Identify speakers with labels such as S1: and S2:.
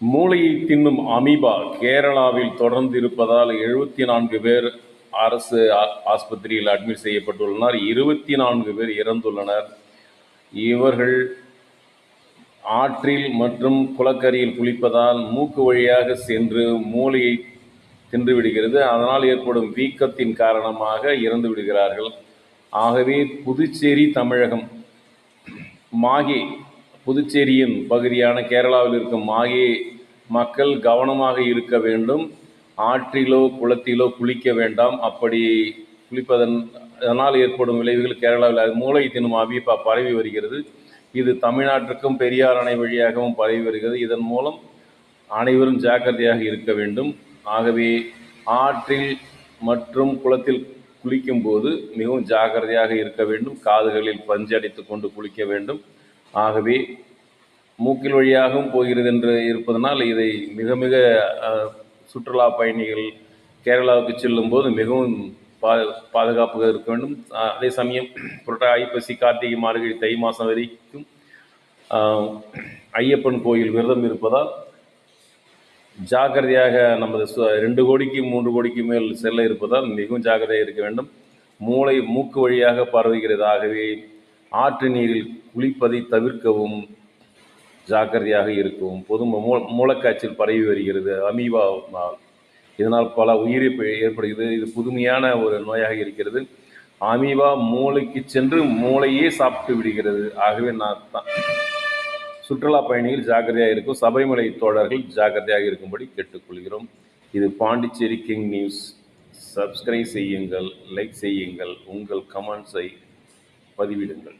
S1: மூளையை தின்னும் அமீபா கேரளாவில் தொடர்ந்து இருப்பதால் எழுபத்தி நான்கு பேர் அரசு ஆஸ்பத்திரியில் அட்மிட் செய்யப்பட்டுள்ளனர். இருபத்தி நான்கு பேர் இறந்துள்ளனர். இவர்கள் ஆற்றில் மற்றும் குளக்கரையில் குளிப்பதால் மூக்கு வழியாக சென்று மூளையை தின்று விடுகிறது. அதனால் ஏற்படும் வீக்கத்தின் காரணமாக இறந்து விடுகிறார்கள். ஆகவே புதுச்சேரி தமிழகம் மாகே புதுச்சேரியின் பகுதியான கேரளாவில் இருக்கும் மாகே மக்கள் கவனமாக இருக்க வேண்டும். ஆற்றிலோ குளத்திலோ குளிக்க வேண்டாம். அப்படி குளிப்பதன் அதனால் ஏற்படும் விளைவுகள் கேரளாவில் அது மூளை தின்னும் அபிப்பா பரவி வருகிறது. இது தமிழ்நாட்டிற்கும் பெரியார் அணை வழியாகவும் பரவி வருகிறது. இதன் மூலம் அனைவரும் ஜாக்கிரதையாக இருக்க வேண்டும். ஆகவே ஆற்றில் மற்றும் குளத்தில் குளிக்கும்போது மிகவும் ஜாக்கிரதையாக இருக்க வேண்டும். காதுகளில் பஞ்சு அடித்து கொண்டு குளிக்க வேண்டும். ஆகவே மூக்கில் வழியாகவும் போகிறது என்று இருப்பதனால் இதை மிக மிக சுற்றுலா பயணிகள் கேரளாவுக்கு செல்லும்போது மிகவும் பா பாதுகாப்பாக இருக்க வேண்டும். அதே சமயம் புரட்டா ஐப்பசி கார்த்திகை மார்கழி தை மாதம் வரைக்கும் ஐயப்பன் கோயில் விரதம் இருப்பதால் ஜாக்கிரதையாக நமது சு- ரெண்டு கோடிக்கு மூன்று கோடிக்கு மேல் செல்ல இருப்பதால் மிகவும் ஜாக்கிரதையாக இருக்க வேண்டும். மூளை மூக்கு வழியாக பரவுகிறது ஆகவே ஆற்று நீரில் குளிப்பதை தவிர்க்கவும் ஜாக்கிரதையாக இருக்கவும் பொது மூ மூலக்காய்ச்சல் பரவி வருகிறது. அமீபா இதனால் பல உயிரிழப்பு ஏற்படுகிறது. இது புதுமையான ஒரு நோயாக இருக்கிறது. அமீபா மூளைக்கு சென்று மூளையே சாப்பிட்டு விடுகிறது. ஆகவே நான் தான். சுற்றுலா பயணிகள் ஜாக்கிரதையாக இருக்கும். சபைமலை தோழர்கள் ஜாக்கிரதையாக இருக்கும்படி கேட்டுக்கொள்கிறோம். இது பாண்டிச்சேரி கிங் நியூஸ். சப்ஸ்கிரைப் செய்யுங்கள் லைக் செய்யுங்கள். உங்கள் கமெண்ட்ஸை பதிவிடுங்கள்